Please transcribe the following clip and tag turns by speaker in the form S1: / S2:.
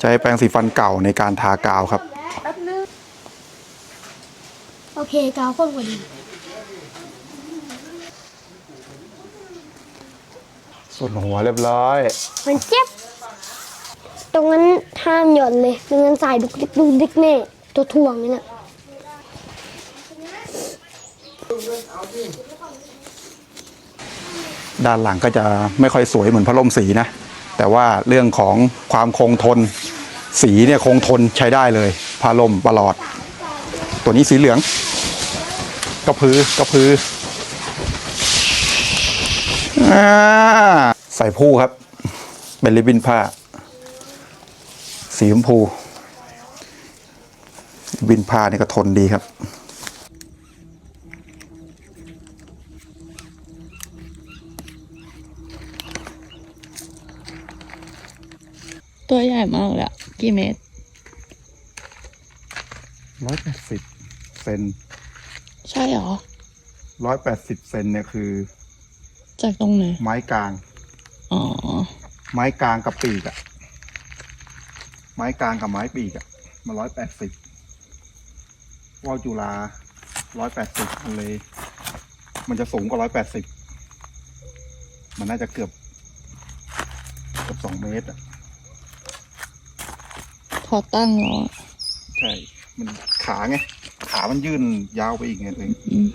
S1: ใช้แปรงสีฟันเก่าในการทากาวครับ
S2: แป๊บนึงโอเคกาวข้นกว่าดี
S1: ส่วนหัวเรียบร้อย
S2: มันเจ็บ ตรงนั้นห้ามหย่อนเลยไม่งั้นสายดุกดิกดุกดิกแน่ตัวถ่วงนี่น่ะ
S1: ด้านหลังก็จะไม่ค่อยสวยเหมือนพัดลมสีนะ แต่ว่าเรื่องของความคงทน สีเนี่ยคงทนใช้ได้เลยพัดลมประหลอด ตัวนี้สีเหลือง กระพือกระพือใส่ผู้ครับ เป็นริบบินผ้า สีชมพูริบบิ้นผ้านี่ก็ทนดีครับ
S3: ตัวใหญ่มากเลยอะกี่เมตร
S1: ร้อยแปดสิบเซน
S3: ใช่เหรอ
S1: ร้อยแปดสิบเซนเนี่ยคือ
S3: จากตรงไหน
S1: ไม้กลาง
S3: อ๋อ
S1: ไม้กลางกับปีกอะไม้กลางกับไม้ปีกอะมาร้อยแปดสิบว่าวจุฬาร้อยแปดสิบมันเลยมันจะสูงกว่าร้อยแปดสิบมันน่าจะเกือบเกือบสองเมตรอะ
S3: พอตั้งแล้วอะ
S1: ใช่ มันขาไง ขามันยื่นยาวไปอีกไงตัวเอง
S3: อืม